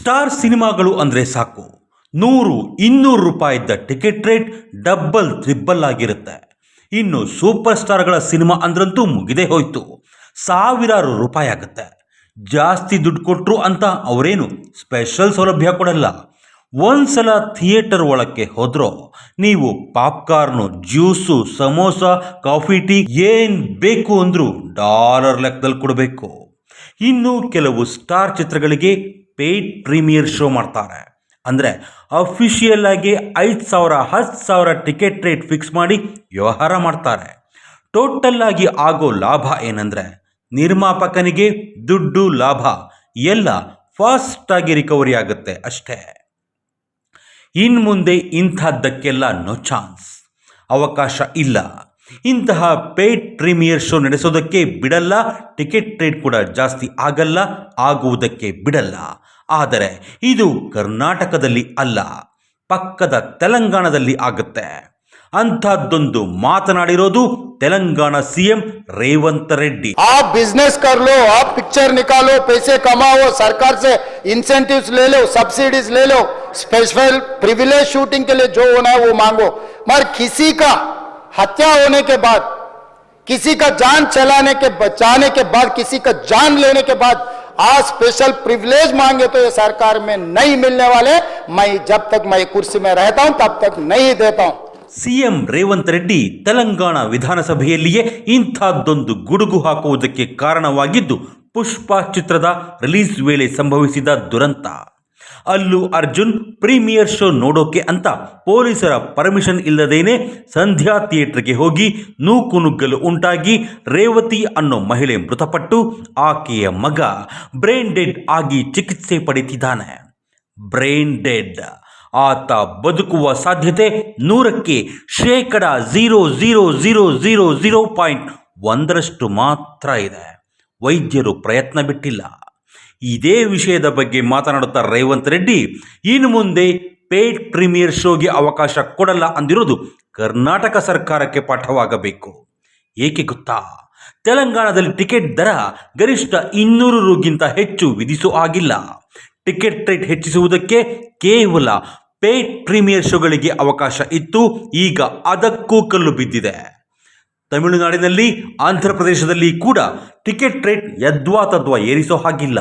Star ಸಿನಿಮಾಗಳು ಅಂದರೆ ಸಾಕು. ನೂರು, ಇನ್ನೂರು ರೂಪಾಯಿದ್ದ ಟಿಕೆಟ್ ರೇಟ್ ಡಬ್ಬಲ್ ತ್ರಿಬ್ಬಲ್ ಆಗಿರುತ್ತೆ. ಇನ್ನು ಸೂಪರ್ ಸ್ಟಾರ್ಗಳ ಸಿನಿಮಾ ಅಂದ್ರಂತೂ ಮುಗಿದೇ ಹೋಯ್ತು. ಸಾವಿರಾರು ರೂಪಾಯಿ ಆಗುತ್ತೆ. ಜಾಸ್ತಿ ದುಡ್ಡು ಕೊಟ್ಟರು ಅಂತ ಅವರೇನು ಸ್ಪೆಷಲ್ ಸೌಲಭ್ಯ ಕೊಡಲ್ಲ. ಒಂದ್ಸಲ ಥಿಯೇಟರ್ ಒಳಕ್ಕೆ ಹೋದ್ರೋ, ನೀವು popcorn, juice, samosa, coffee, tea ಏನು ಬೇಕು ಅಂದರೂ ಡಾಲರ್ ಲೆಕ್ಕದಲ್ಲಿ ಕೊಡಬೇಕು. ಇನ್ನು ಕೆಲವು ಸ್ಟಾರ್ ಚಿತ್ರಗಳಿಗೆ ಪೇಯ್ಡ್ ಪ್ರೀಮಿಯರ್ ಶೋ ಮಾಡ್ತಾರೆ. ಅಂದರೆ ಅಫಿಷಿಯಲ್ ಆಗಿ ಐದು ಸಾವಿರ, ಹತ್ತು ಸಾವಿರ ಟಿಕೆಟ್ ರೇಟ್ ಫಿಕ್ಸ್ ಮಾಡಿ ವ್ಯವಹಾರ ಮಾಡ್ತಾರೆ. ಟೋಟಲ್ ಆಗಿ ಆಗೋ ಲಾಭ ಏನಂದರೆ ನಿರ್ಮಾಪಕನಿಗೆ ದುಡ್ಡು ಲಾಭ, ಎಲ್ಲ ಫಾಸ್ಟ್ ಆಗಿ ರಿಕವರಿ ಆಗುತ್ತೆ ಅಷ್ಟೇ. ಇನ್ನು ಮುಂದೆ ಇಂಥದ್ದಕ್ಕೆಲ್ಲ ನೋ ಚಾನ್ಸ್ ಅವಕಾಶ ಇಲ್ಲ. ಇಂತಹ ಪೇಯ್ಡ್ ಪ್ರೀಮಿಯರ್ ಶೋ ನಡೆಸೋದಕ್ಕೆ ಬಿಡಲ್ಲ ಟಿಕೆಟ್ ರೇಟ್ ಕೂಡ ಜಾಸ್ತಿ ಆಗಲ್ಲ, ಆಗುವುದಕ್ಕೆ ಬಿಡಲ್ಲ. ಆದರೆ ಇದು ಕರ್ನಾಟಕದಲ್ಲಿ ಅಲ್ಲ ಪಕ್ಕದ ತೆಲಂಗಾಣದಲ್ಲಿ ಆಗುತ್ತೆ ಅಂಥದ್ದೊಂದು ಮಾತನಾಡಿರೋದು ತೆಲಂಗಾಣ ಸಿಎಂ ರೇವಂತ್ ರೆಡ್ಡಿ आप बिजनेस कर लो आप पिक्चर निकालो पैसे कमाओ सरकार से इंसेंटिव्स ले लो सब्सिडीज ले लो स्पेशल प्रिविलेज शूटिंग के लिए जो होना है वो मांगो मगर किसी का हत्या होने के बाद किसी का जान चलाने के बचाने के बाद किसी का जान लेने के बाद आज स्पेशल प्रिविलेज मांगे तो ये सरकार में नहीं मिलने वाले मैं जब तक मैं कुर्सी में रहता हूं तब तक नहीं देता हूं ಸಿಎಂ ರೇವಂತ್ ರೆಡ್ಡಿ ತೆಲಂಗಾಣ ವಿಧಾನಸಭೆಯಲ್ಲಿಯೇ ಇಂಥದ್ದೊಂದು ಗುಡುಗು ಹಾಕುವುದಕ್ಕೆ ಕಾರಣವಾಗಿದ್ದು ಪುಷ್ಪ ಚಿತ್ರದ ರಿಲೀಸ್ ವೇಳೆ ಸಂಭವಿಸಿದ ದುರಂತ ಅಲ್ಲು ಅರ್ಜುನ್ ಪ್ರೀಮಿಯರ್ ಶೋ ನೋಡೋಕೆ ಅಂತ ಪೊಲೀಸರ ಪರ್ಮಿಷನ್ ಇಲ್ಲದೇನೆ ಸಂಧ್ಯಾ ಥಿಯೇಟರ್ಗೆ ಹೋಗಿ ನೂಕುನುಗ್ಗಲು ಉಂಟಾಗಿ ರೇವತಿ ಅನ್ನೋ ಮಹಿಳೆ ಮೃತಪಟ್ಟು ಆಕೆಯ ಮಗ ಬ್ರೈನ್ ಡೆಡ್ ಆಗಿ ಚಿಕಿತ್ಸೆ ಪಡೆದಿದ್ದಾನೆ ಬ್ರೈನ್ ಡೆಡ್. ಆತ ಬದುಕುವ ಸಾಧ್ಯತೆ ನೂರಕ್ಕೆ ಶೇಕಡ zero zero zero zero zero point ಒಂದರಷ್ಟು ಮಾತ್ರ ಇದೆ. ವೈದ್ಯರು ಪ್ರಯತ್ನ ಬಿಟ್ಟಿಲ್ಲ. ಇದೇ ವಿಷಯದ ಬಗ್ಗೆ ಮಾತನಾಡುತ್ತಾ ರೇವಂತ್ ರೆಡ್ಡಿ, ಇನ್ನು ಮುಂದೆ ಪೇಡ್ ಪ್ರೀಮಿಯರ್ ಶೋಗೆ ಅವಕಾಶ ಕೊಡಲ್ಲ ಅಂದಿರೋದು ಕರ್ನಾಟಕ ಸರ್ಕಾರಕ್ಕೆ ಪಾಠವಾಗಬೇಕು. ಏಕೆ ಗೊತ್ತಾ? ತೆಲಂಗಾಣದಲ್ಲಿ ಟಿಕೆಟ್ ದರ ಗರಿಷ್ಠ ಇನ್ನೂರು ರುಗಿಂತ ಹೆಚ್ಚು ವಿಧಿಸೋ ಆಗಿಲ್ಲ. ಟಿಕೆಟ್ ರೇಟ್ ಹೆಚ್ಚಿಸುವುದಕ್ಕೆ ಕೇವಲ ಪೇಡ್ ಪ್ರೀಮಿಯರ್ ಶೋಗಳಿಗೆ ಅವಕಾಶ ಇತ್ತು, ಈಗ ಅದಕ್ಕೂ ಕಲ್ಲು ಬಿದ್ದಿದೆ. ತಮಿಳುನಾಡಿನಲ್ಲಿ ಆಂಧ್ರ ಪ್ರದೇಶದಲ್ಲಿ ಕೂಡ ಟಿಕೆಟ್ ರೇಟ್ ಯದ್ವಾ ತದ್ವಾ ಏರಿಸೋ ಹಾಗಿಲ್ಲ.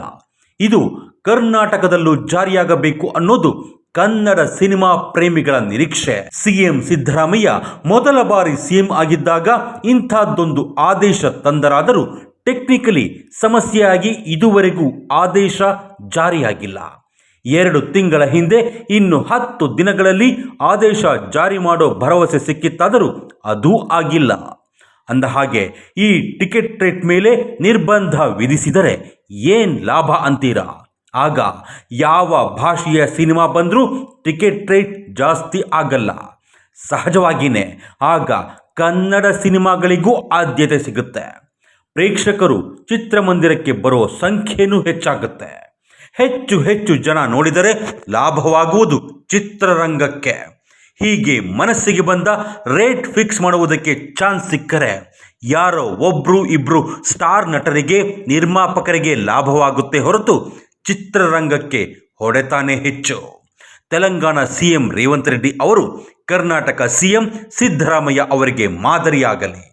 ಇದು ಕರ್ನಾಟಕದಲ್ಲೂ ಜಾರಿಯಾಗಬೇಕು ಅನ್ನೋದು ಕನ್ನಡ ಸಿನಿಮಾ ಪ್ರೇಮಿಗಳ ನಿರೀಕ್ಷೆ. ಸಿಎಂ ಸಿದ್ದರಾಮಯ್ಯ ಮೊದಲ ಬಾರಿ ಸಿಎಂ ಆಗಿದ್ದಾಗ ಇಂಥದ್ದೊಂದು ಆದೇಶ ತಂದರಾದರೂ ಟೆಕ್ನಿಕಲಿ ಸಮಸ್ಯೆಯಾಗಿ ಇದುವರೆಗೂ ಆದೇಶ ಜಾರಿಯಾಗಿಲ್ಲ. ಎರಡು ತಿಂಗಳ ಹಿಂದೆ ಇನ್ನು ಹತ್ತು ದಿನಗಳಲ್ಲಿ ಆದೇಶ ಜಾರಿ ಮಾಡೋ ಭರವಸೆ ಸಿಕ್ಕಿತ್ತಾದರೂ ಅದೂ ಆಗಿಲ್ಲ. ಅಂದ ಹಾಗೆ, ಈ ಟಿಕೆಟ್ ರೇಟ್ ಮೇಲೆ ನಿರ್ಬಂಧ ವಿಧಿಸಿದರೆ ಏನ್ ಲಾಭ ಅಂತೀರಾ? ಆಗ ಯಾವ ಭಾಷೆಯ ಸಿನಿಮಾ ಬಂದರೂ ಟಿಕೆಟ್ ರೇಟ್ ಜಾಸ್ತಿ ಆಗಲ್ಲ. ಸಹಜವಾಗಿಯೇ ಆಗ ಕನ್ನಡ ಸಿನಿಮಾಗಳಿಗೂ ಆದ್ಯತೆ ಸಿಗುತ್ತೆ. ಪ್ರೇಕ್ಷಕರು ಚಿತ್ರಮಂದಿರಕ್ಕೆ ಬರೋ ಸಂಖ್ಯೆಯೂ ಹೆಚ್ಚಾಗುತ್ತೆ. ಹೆಚ್ಚು ಹೆಚ್ಚು ಜನ ನೋಡಿದರೆ ಲಾಭವಾಗುವುದು ಚಿತ್ರರಂಗಕ್ಕೆ. ಹೀಗೆ ಮನಸ್ಸಿಗೆ ಬಂದ ರೇಟ್ ಫಿಕ್ಸ್ ಮಾಡುವುದಕ್ಕೆ ಚಾನ್ಸ್ ಸಿಕ್ಕರೆ ಯಾರೋ ಒಬ್ರು ಇಬ್ರು ಸ್ಟಾರ್ ನಟರಿಗೆ, ನಿರ್ಮಾಪಕರಿಗೆ ಲಾಭವಾಗುತ್ತೆ ಹೊರತು ಚಿತ್ರರಂಗಕ್ಕೆ ಹೊಡೆತಾನೆ ಹೆಚ್ಚು. ತೆಲಂಗಾಣ ಸಿಎಂ ರೇವಂತ್ ರೆಡ್ಡಿ ಅವರು ಕರ್ನಾಟಕ ಸಿಎಂ ಸಿದ್ದರಾಮಯ್ಯ ಅವರಿಗೆ ಮಾದರಿಯಾಗಲಿ.